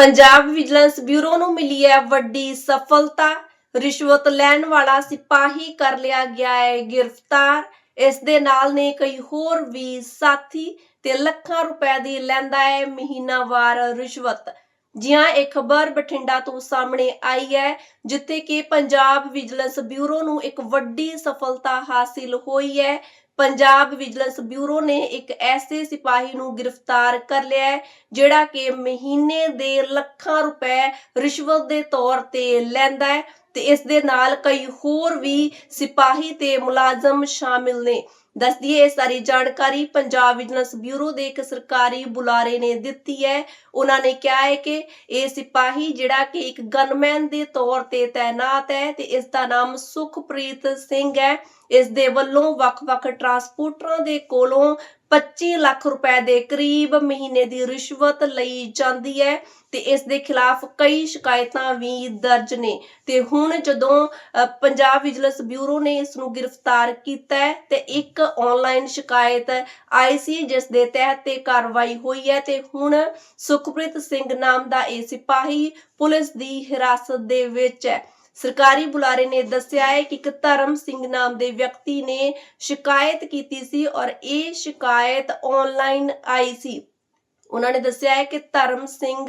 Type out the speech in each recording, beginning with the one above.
Punjab vigilance bureau ਨੂੰ ਮਿਲੀ ਹੈ ਵੱਡੀ ਸਫਲਤਾ। ਰਿਸ਼ਵਤ ਲੈਣ ਵਾਲਾ ਸਿਪਾਹੀ ਕਰ ਲਿਆ ਗਿਆ ਹੈ, ਗ੍ਰਿਫਤਾਰ। ਇਸ ਦੇ ਨਾਲ ਨੇ ਕਈ ਹੋਰ ਵੀ ਸਾਥੀ ਤੇ ਲੱਖਾਂ ਰੁਪਏ ਦੀ ਲੈਂਦਾ ਹੈ ਮਹੀਨਾਵਾਰ ਰਿਸ਼ਵਤ। ਜੀ ਹਾਂ ਇਹ ਖਬਰ ਬਠਿੰਡਾ ਤੋਂ ਸਾਹਮਣੇ ਆਈ ਹੈ, ਜਿੱਥੇ ਕਿ ਪੰਜਾਬ ਵਿਜੀਲੈਂਸ ਬਿਊਰੋ ਨੂੰ ਇੱਕ ਵੱਡੀ ਸਫਲਤਾ ਹਾਸਿਲ ਹੋਈ ਹੈ। ਪੰਜਾਬ ਵਿਜੀਲੈਂਸ ਬਿਊਰੋ ਨੇ ਇੱਕ ਐਸੇ ਸਿਪਾਹੀ ਨੂੰ ਗ੍ਰਿਫਤਾਰ ਕਰ ਲਿਆ ਹੈ, ਜਿਹੜਾ ਕਿ ਮਹੀਨੇ ਦੇ ਲੱਖਾਂ ਰੁਪਏ ਰਿਸ਼ਵਤ ਦੇ ਤੌਰ ਤੇ ਲੈਂਦਾ ਹੈ ਤੇ ਇਸ ਦੇ ਨਾਲ ਕਈ ਹੋਰ ਵੀ ਸਿਪਾਹੀ ਤੇ ਮੁਲਾਜ਼ਮ ਸ਼ਾਮਿਲ ਨੇ। ਦੱਸ ਦਈਏ ਸਾਰੀ ਜਾਣਕਾਰੀ ਪੰਜਾਬ ਵਿਜੀਲੈਂਸ ਬਿਊਰੋ ਦੇ ਇੱਕ ਸਰਕਾਰੀ ਬੁਲਾਰੇ ਨੇ ਦਿੱਤੀ ਹੈ। ਉਹਨਾਂ ਨੇ ਕਿਹਾ ਹੈ ਕਿ ਇਹ ਸਿਪਾਹੀ ਜਿਹੜਾ ਕਿ ਇੱਕ ਗਨਮੈਨ ਦੇ ਤੌਰ ਤੇ ਤਾਇਨਾਤ ਹੈ ਤੇ ਇਸ ਦਾ ਨਾਮ ਸੁਖਪ੍ਰੀਤ ਸਿੰਘ ਹੈ। ਇਸ ਦੇ ਵੱਲੋਂ ਵੱਖ-ਵੱਖ ਟਰਾਂਸਪੋਰਟਰਾਂ ਦੇ ਕੋਲੋਂ 25 ਲੱਖ ਰੁਪਏ ਦੇ ਕਰੀਬ ਮਹੀਨੇ ਦੀ ਰਿਸ਼ਵਤ ਲਈ ਜਾਂਦੀ ਹੈ ਤੇ ਇਸ ਦੇ ਖਿਲਾਫ ਕਈ ਸ਼ਿਕਾਇਤਾਂ ਵੀ ਦਰਜ ਨੇ। ਤੇ ਹੁਣ ਜਦੋਂ ਪੰਜਾਬ ਵਿਜੀਲੈਂਸ ਬਿਊਰੋ ਨੇ ਇਸ ਨੂੰ ਗ੍ਰਿਫਤਾਰ ਕੀਤਾ ਹੈ ਤੇ ਇੱਕ ਆਨਲਾਈਨ ਸ਼ਿਕਾਇਤ ਆਈ ਸੀ, ਜਿਸ ਦੇ ਤਹਿਤ ਤੇ ਕਾਰਵਾਈ ਹੋਈ ਹੈ ਤੇ ਹੁਣ ਸੁਖਪ੍ਰੀਤ ਸਿੰਘ ਨਾਮ ਦਾ ਇਹ ਸਿਪਾਹੀ ਪੁਲਿਸ ਦੀ ਹਿਰਾਸਤ ਦੇ ਵਿੱਚ ਹੈ। ਸਰਕਾਰੀ ਬੁਲਾਰੇ ਨੇ ਦੱਸਿਆ ਹੈ ਕਿ ਇੱਕ ਧਰਮ ਸਿੰਘ ਨਾਮ ਦੇ ਵਿਅਕਤੀ ਨੇ ਸ਼ਿਕਾਇਤ ਕੀਤੀ ਸੀ ਔਰ ਇਹ ਸ਼ਿਕਾਇਤ ਆਨਲਾਈਨ ਆਈ ਸੀ। ਉਹਨਾਂ ਨੇ ਦੱਸਿਆ ਹੈ ਕਿ ਧਰਮ ਸਿੰਘ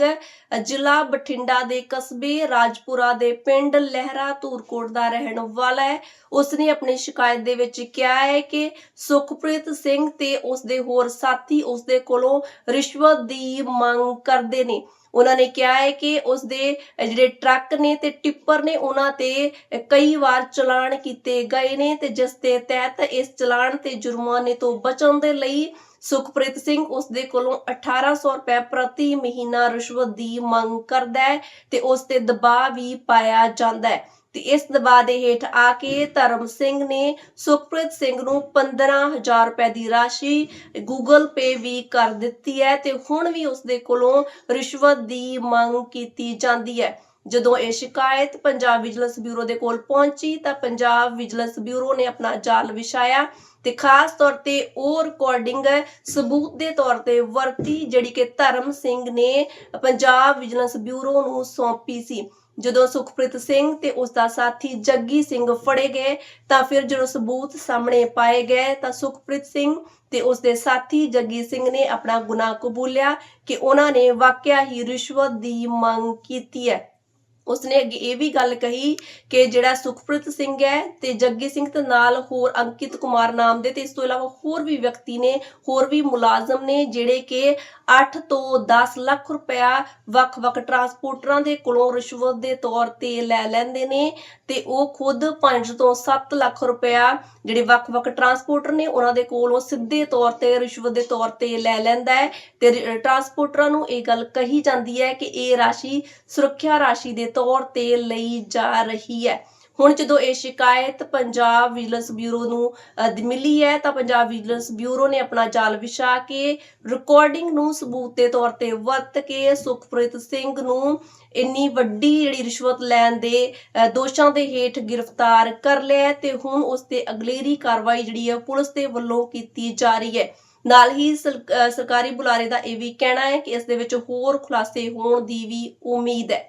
ਅ, ਜ਼ਿਲ੍ਹਾ ਬਠਿੰਡਾ ਦੇ ਕਸਬੇ ਰਾਜਪੁਰਾ ਦੇ ਪਿੰਡ ਲਹਿਰਾ ਧੂਰਕੋਟ ਦਾ ਰਹਿਣ ਵਾਲਾ ਹੈ। ਉਸ ਨੇ ਆਪਣੀ ਸ਼ਿਕਾਇਤ ਦੇ ਵਿੱਚ ਕਿਹਾ ਹੈ ਕਿ ਸੁਖਪ੍ਰੀਤ ਸਿੰਘ ਤੇ ਉਸ ਦੇ ਹੋਰ ਸਾਥੀ ਉਸ ਦੇ ਕੋਲੋਂ ਰਿਸ਼ਵਤ ਦੀ ਮੰਗ ਕਰਦੇ ਨੇ। ਉਹਨਾਂ ਨੇ ਕਿਹਾ ਹੈ ਕਿ ਉਸ ਦੇ ਜਿਹੜੇ ਟਰੱਕ ਨੇ ਤੇ ਟਿੱਪਰ ਨੇ, ਉਹਨਾਂ ਤੇ ਕਈ ਵਾਰ ਚਲਾਨ ਕੀਤੇ ਗਏ ਨੇ ਤੇ ਜਿਸ ਦੇ ਤਹਿਤ ਇਸ ਚਲਾਨ ਤੇ ਜੁਰਮਾਨੇ ਤੋਂ ਬਚਣ ਦੇ ਲਈ ਸੁਖਪ੍ਰੀਤ ਸਿੰਘ ਉਸ ਦੇ ਕੋਲੋਂ 1800 ਰੁਪਏ ਪ੍ਰਤੀ ਮਹੀਨਾ ਰਿਸ਼ਵਤ ਦੀ ਮੰਗ ਕਰਦਾ ਹੈ ਤੇ ਉਸ ਤੇ ਦਬਾਅ ਵੀ ਪਾਇਆ ਜਾਂਦਾ ਹੈ। ਤੇ ਇਸ ਦਬਾਅ ਦੇ ਹੇਠ ਆ ਕੇ ਧਰਮ ਸਿੰਘ ਨੇ ਸੁਖਪ੍ਰੀਤ ਸਿੰਘ ਨੂੰ 15000 ਰੁਪਏ ਦੀ ਰਾਸ਼ੀ ਗੂਗਲ ਪੇ ਵੀ ਕਰ ਦਿੱਤੀ ਹੈ ਤੇ ਹੁਣ ਵੀ ਉਸ ਦੇ ਕੋਲੋਂ ਰਿਸ਼ਵਤ ਦੀ ਮੰਗ ਕੀਤੀ ਜਾਂਦੀ ਹੈ। ਜਦੋਂ ਇਹ ਸ਼ਿਕਾਇਤ ਪੰਜਾਬ ਵਿਜੀਲੈਂਸ ਬਿਊਰੋ ਦੇ ਕੋਲ ਪਹੁੰਚੀ ਤਾਂ ਪੰਜਾਬ ਵਿਜੀਲੈਂਸ ਬਿਊਰੋ ਨੇ ਆਪਣਾ ਜਾਲ ਵਿਛਾਇਆ ਤੇ ਖਾਸ ਤੌਰ ਤੇ ਉਹ ਰਿਕਾਰਡਿੰਗ ਸਬੂਤ ਦੇ ਤੌਰ ਤੇ ਵਰਤੀ ਜਿਹੜੀ ਕਿ ਧਰਮ ਸਿੰਘ ਨੇ ਪੰਜਾਬ ਵਿਜੀਲੈਂਸ ਬਿਊਰੋ ਨੂੰ ਸੌਂਪੀ ਸੀ। ਜਦੋਂ ਸੁਖਪ੍ਰੀਤ ਸਿੰਘ ਤੇ ਉਸ ਦਾ ਸਾਥੀ ਜੱਗੀ ਸਿੰਘ ਫੜੇ ਗਏ, ਤਾਂ ਫਿਰ ਜਦੋਂ ਸਬੂਤ ਸਾਹਮਣੇ ਪਾਏ ਗਏ, ਤਾਂ ਸੁਖਪ੍ਰੀਤ ਸਿੰਘ ਤੇ ਉਸ ਦੇ ਸਾਥੀ ਜੱਗੀ ਸਿੰਘ ਨੇ ਆਪਣਾ ਗੁਨਾਹ ਕਬੂਲਿਆ ਕਿ ਉਹਨਾਂ ਨੇ ਵਾਕਿਆ ਹੀ ਰਿਸ਼ਵਤ ਦੀ ਮੰਗ ਕੀਤੀ ਹੈ। ਉਸਨੇ ਅੱਗੇ ਇਹ ਵੀ ਗੱਲ ਕਹੀ ਕਿ ਜਿਹੜਾ ਸੁਖਪ੍ਰੀਤ ਸਿੰਘ ਹੈ ਤੇ ਜੱਗੀ ਸਿੰਘ ਤੇ ਨਾਲ ਹੋਰ ਅੰਕਿਤ ਕੁਮਾਰ ਨਾਮ ਦੇ ਤੇ ਇਸ ਤੋਂ ਇਲਾਵਾ ਹੋਰ ਵੀ ਵਿਅਕਤੀ ਨੇ, ਹੋਰ ਵੀ ਮੁਲਾਜ਼ਮ ਨੇ ਜਿਹੜੇ ਕਿ 8 ਤੋਂ 10 ਲੱਖ ਰੁਪਇਆ ਵੱਖ-ਵੱਖ ਟਰਾਂਸਪੋਰਟਰਾਂ ਦੇ ਕੋਲੋਂ ਰਿਸ਼ਵਤ ਦੇ ਤੌਰ ਤੇ ਲੈ ਲੈਂਦੇ ਨੇ ਤੇ ਉਹ ਖੁਦ 5 ਤੋਂ 7 ਲੱਖ ਰੁਪਇਆ ਜਿਹੜੇ ਵੱਖ-ਵੱਖ ਟਰਾਂਸਪੋਰਟਰ ਨੇ ਉਹਨਾਂ ਦੇ ਕੋਲੋਂ ਸਿੱਧੇ ਤੌਰ ਤੇ ਰਿਸ਼ਵਤ ਦੇ ਤੌਰ ਤੇ ਲੈ ਲੈਂਦਾ ਹੈ ਤੇ ਟਰਾਂਸਪੋਰਟਰਾਂ ਨੂੰ ਇਹ ਗੱਲ ਕਹੀ ਜਾਂਦੀ ਹੈ ਕਿ ਇਹ ਰਾਸ਼ੀ ਸੁਰੱਖਿਆ ਰਾਸ਼ੀ ਦੇ ਤੌਰ ਤੇ ਲਈ ਜਾ ਰਹੀ ਹੈ। ਹੁਣ ਜਦੋਂ ਇਹ ਸ਼ਿਕਾਇਤ ਪੰਜਾਬ ਵਿਜੀਲੈਂਸ ਬਿਊਰੋ ਨੂੰ ਮਿਲੀ ਹੈ, ਤਾਂ ਪੰਜਾਬ ਵਿਜੀਲੈਂਸ ਬਿਊਰੋ ਨੇ ਆਪਣਾ ਜਾਲ ਵਿਛਾ ਕੇ ਰਿਕਾਰਡਿੰਗ ਨੂੰ ਸਬੂਤ ਦੇ ਤੌਰ ਤੇ ਵਰਤ ਕੇ ਸੁਖਪ੍ਰੀਤ ਸਿੰਘ ਨੂੰ ਇੰਨੀ ਵੱਡੀ ਜਿਹੜੀ ਰਿਸ਼ਵਤ ਲੈਣ ਦੇ ਦੋਸ਼ਾਂ ਦੇ ਹੇਠ ਗ੍ਰਿਫਤਾਰ ਕਰ ਲਿਆ ਤੇ ਹੁਣ ਉਸ ਤੇ ਅਗਲੇਰੀ ਕਾਰਵਾਈ ਜਿਹੜੀ ਹੈ ਪੁਲਿਸ ਦੇ ਵੱਲੋਂ ਕੀਤੀ ਜਾ ਰਹੀ ਹੈ। ਨਾਲ ਹੀ ਸਰਕਾਰੀ ਬੁਲਾਰੇ ਦਾ ਇਹ ਵੀ ਕਹਿਣਾ ਹੈ ਕਿ ਇਸ ਦੇ ਵਿੱਚ ਹੋਰ ਖੁਲਾਸੇ ਹੋਣ ਦੀ ਵੀ ਉਮੀਦ ਹੈ।